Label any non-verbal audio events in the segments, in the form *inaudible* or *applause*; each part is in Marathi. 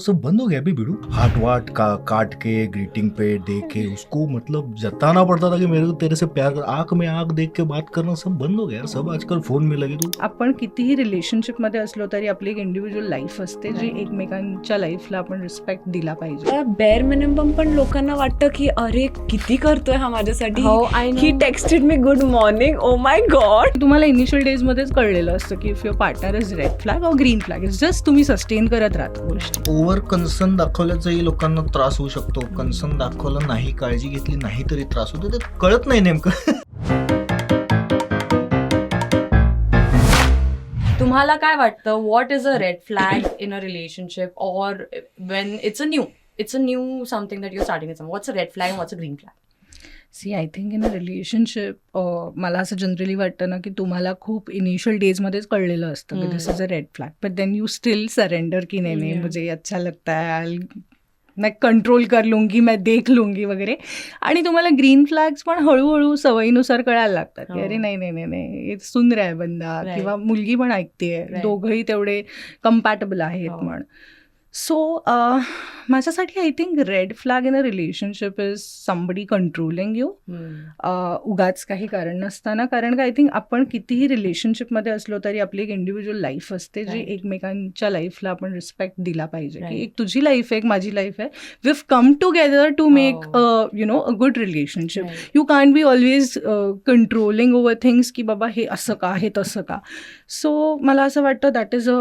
सब बंद हो गया अभी भिड़ू। हाट वाट का काट के ग्रीटिंग पे दे के उसको मतलब जताना पड़ता था कि मेरे को तेरे से प्यार कर आंख में आंख देख के बात करना सब बंद हो गया सब आजकल फोन में लगे तू। आपण कितीही रिलेशनशिपमध्ये असलो तरी आपली एक इंडिव्हिज्युअल लाईफ असते जी एकमेकांच्या लाईफला आपण रिस्पेक्ट दिला पाहिजे. बेअर मिनिमम पण लोकांना वाटतं की अरे किती करतोय हा माझ्यासाठी? हो I he texted me good morning oh my God तुम्हाला इनिशियल डेज मध्येच कळलेलं असतं की if your partner is red flag और ग्रीन फ्लॅग इज जस्ट तुम्ही सस्टेन करत राहता गोष्टी. ओव्हर कन्सर्न दाखवल्याचाही लोकांना त्रास होऊ शकतो. कन्सर्न दाखवलं नाही काळजी घेतली नाही तरी त्रास होतो. ते कळत नाही नेमकं. तुम्हाला काय वाटतं? What is a red flag in a relationship or when it's a new it's a new something that your starting what's a red flag what's a green flag see I think in a relationship मला असं जनरली वाटतं ना की तुम्हाला खूप इनिशियल डेजमध्येच कळलेलं असतं की. This is a red flag but then you still surrender की नाही नाही. मुझे अच्छा लगता है मैं कंट्रोल कर लूंगी मैं देख लूंगी वगैरे आणि तुम्हाला ग्रीन फ्लॅग्स पण हळूहळू सवयीनुसार कळायला लागतात की हो. अरे नाही नाही नाही नाही हे सुंदर आहे बंदा. किंवा मुलगी पण ऐकते. दोघंही तेवढे कम्पॅटेबल आहेत हो. सो माझ्यासाठी I think red flag in a relationship is somebody controlling you उगाच काही कारण नसताना. कारण का आय थिंक आपण कितीही रिलेशनशिपमध्ये असलो तरी आपली एक इंडिव्हिज्युअल लाईफ असते जी. एकमेकांच्या लाईफला आपण रिस्पेक्ट दिला पाहिजे. की. एक तुझी लाईफ आहे एक माझी लाईफ आहे. We come together to make. You know a good relationship you can be always controlling over things की बाबा हे असं का हे तसं का. सो मला असं वाटतं that is a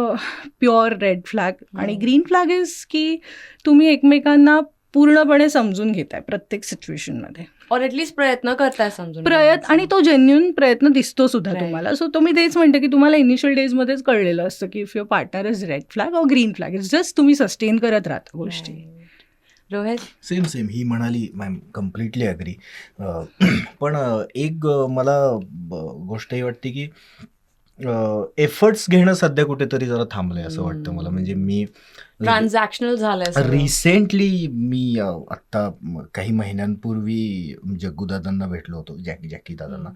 pure red flag आणि. ग्रीन फ्लॅग इज की तुम्ही एकमेकांना पूर्णपणे समजून घेताय प्रत्येक सिच्युएशनमध्ये और ॲटलीस्ट प्रयत्न करताय समजून प्रयत्न आणि तो जेन्युन प्रयत्न दिसतो सुद्धा. तुम्हाला. सो तो मी तेच म्हणते की तुम्हाला इनिशियल डेजमध्येच कळलेलं असतं की if your partner is red flag और ग्रीन फ्लॅग इज जस्ट तुम्ही सस्टेन करत राहता गोष्टी. रोहित? सेम सेम ही म्हणाली मॅम कम्प्लिटली अग्री पण एक मला गोष्ट ही वाटते की एफर्ट्स घेणं सध्या कुठेतरी जरा थांबलंय असं वाटतं मला. म्हणजे मी ट्रान्झॅक्शनल झालंय सगळं. रिसेंटली मी आत्ता काही महिन्यांपूर्वी जग्गू दादांना भेटलो होतो जॅकी जॅकी दादांना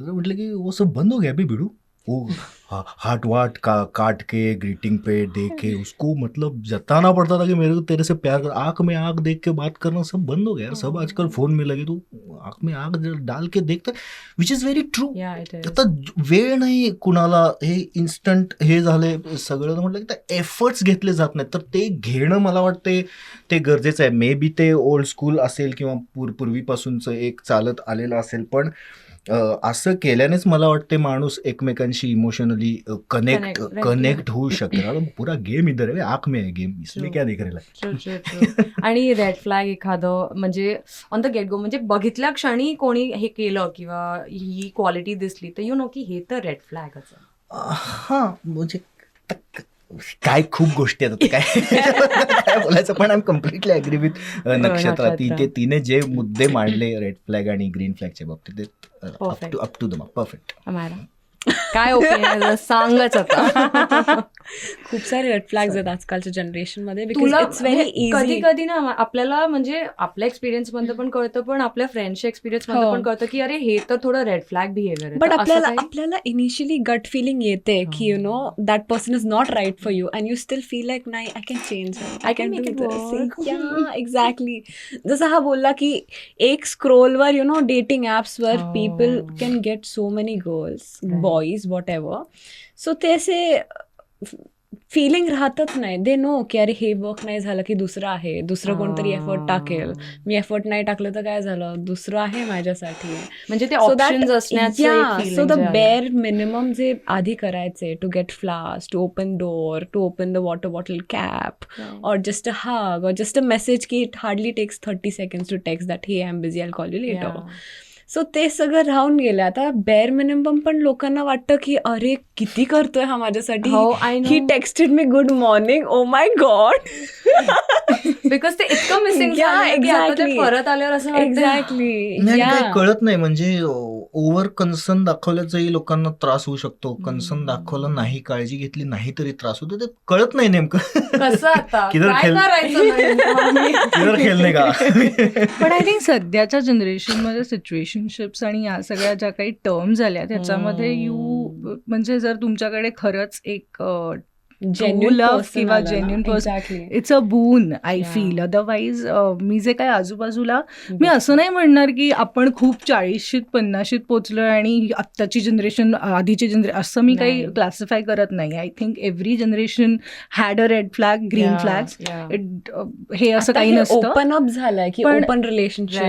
म्हटलं की सब बंद हो गया अभी भिड़ू? वो हा- हाट वाट का काट के ग्रीटिंग पे दे के उसको मतलब जताना पड़ता था कि मेरे को तेरे से प्यार कर आंख में आंख देख के बात करना सब बंद हो गया यार सब आजकल फोन में लगे तू आंख में आंख डाल के देखता विच इज व्हेरी ट्रू. आता वेळ नाही कुणाला हे इन्स्टंट हे झाले सगळं म्हटलं की एफर्ट्स घेतले जात नाहीत. तर ते घेणं मला वाटते ते गरजेचं आहे. मे बी ते ओल्ड स्कूल असेल किंवा पूर पूर्वीपासूनचं एक चालत आलेलं असेल पण असं केल्यानेच मला वाटते माणूस एकमेकांशी इमोशनली कनेक्ट. कनेक्ट होऊ आता पुरा गेम इधर है आंख में गेम इसलिए. क्या दिख true. आणि रेड फ्लॅग एखादं म्हणजे ऑन द गेट गो म्हणजे बघितल्या क्षणी कोणी हे केलं किंवा ही क्वालिटी दिसली तर यू नो की हे तर रेड फ्लॅगच हा म्हणजे काय खूप गोष्टी आहेत. काय *laughs* काय बोलायचं? पण I am completely agree with Nakshatra. ती. ते तिने जे मुद्दे मांडले रेड फ्लॅग आणि ग्रीन फ्लॅगच्या बाबतीत up. To up to the mark perfect काय ओपिनियन सांगच आता. *laughs* खूप सारे रेड फ्लॅग्स आहेत आजकालच्या जनरेशनमध्ये म्हणजे कधी कधी ना आपल्याला म्हणजे आपल्या एक्सपिरियन्समध्ये पण कळतं पण आपल्या फ्रेंडच्या एक्सपिरियन्समध्ये हो. पण कळतं की अरे हे तर थोडं रेड फ्लॅग बिहेवियर बट आपल्याला आपल्याला इनिशियली गट फिलिंग येते की you know that person is not right for you and you still feel like नाही I can change I can exactly जसं हा बोलला की एक स्क्रोलवर यू नो डेटिंग ॲप्सवर Oh. People can get so many girls. Boys whatever so ते असे फिलिंग राहतच नाही. दे नो की अरे हे वर्क नाही झालं की दुसरं आहे. दुसरं कोणतरी एफर्ट टाकेल. मी एफर्ट नाही टाकलं तर काय झालं? दुसरं आहे माझ्यासाठी. म्हणजे ते एक feeling so the जे आधी करायचे to get flowers to open door to open the water bottle cap or just a hug or just a message की it hardly takes 30 seconds to text that hey I'm busy I'll call you later. Yeah. So ते सगळं राहून गेलं. आता बेअर मिनिमम पण लोकांना वाटतं की अरे किती करतोय हा माझ्यासाठी? हो I he texted me good morning oh my God because ते इतकं मिसिंग. परत आल्यावर असं वाटतं, एक्झॅक्टली कळत नाही. म्हणजे ओव्हर कन्सर्न दाखवल्याचाही लोकांना त्रास होऊ शकतो. कन्सर्न दाखवलं नाही काळजी घेतली नाही तरी त्रास होतो. ते कळत नाही नेमकं. कसं आता? *laughs* किधर खेळ- *laughs* खेळणे का? *laughs* पण आय थिंक सध्याच्या जनरेशनमध्ये सिच्युएशनशिप्स आणि या सगळ्या ज्या काही टर्म झाल्या त्याच्यामध्ये. यू म्हणजे जर तुमच्याकडे खरंच एक Person किंवा आलं ना. genuine person. Exactly. It's a boon I. Feel otherwise मी जे काय आजूबाजूला मी असं नाही म्हणणार की आपण खूप चाळीसशीत पन्नाशीत पोचलोय आणि आत्ताची जनरेशन आधीची जनरेशन असं मी काही. क्लासिफाय करत नाही I think every generation had a red flag green yeah. It हे असं काही नसतं ओपन अप झालंय की पण- ओपन रिलेशनशिप.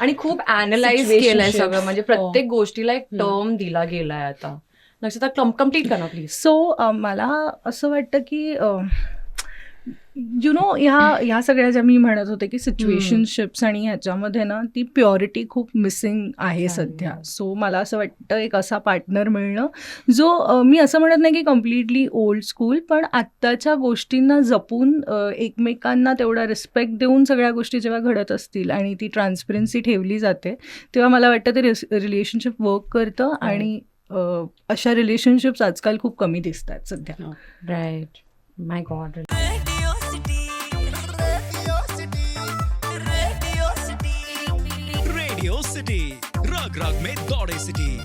आणि खूप अनालाइज. केलंय सगळं म्हणजे प्रत्येक हो. गोष्टीला एक. टर्म दिला गेलाय आता नक्षता कंप्लीट करा प्लीज सो मला असं वाटतं की यु नो ह्या ह्या सगळ्या ज्या मी म्हणत होते की सिच्युएशनशिप्स आणि ह्याच्यामध्ये ना ती प्युरिटी खूप मिसिंग आहे. सध्या. सो मला असं वाटतं एक असा पार्टनर मिळणं जो मी असं म्हणत नाही की कम्प्लिटली ओल्ड स्कूल पण आत्ताच्या गोष्टींना जपून एकमेकांना तेवढा रिस्पेक्ट देऊन सगळ्या गोष्टी जेव्हा घडत असतील आणि ती ट्रान्सपरन्सी ठेवली जाते तेव्हा मला वाटतं ते रिलेशनशिप वर्क करतं आणि अ, अशा रिलेशनशिप्स आजकाल खूप कमी दिसतात सध्या. Right my God. Radio City रग रग में दौड़े सिटी.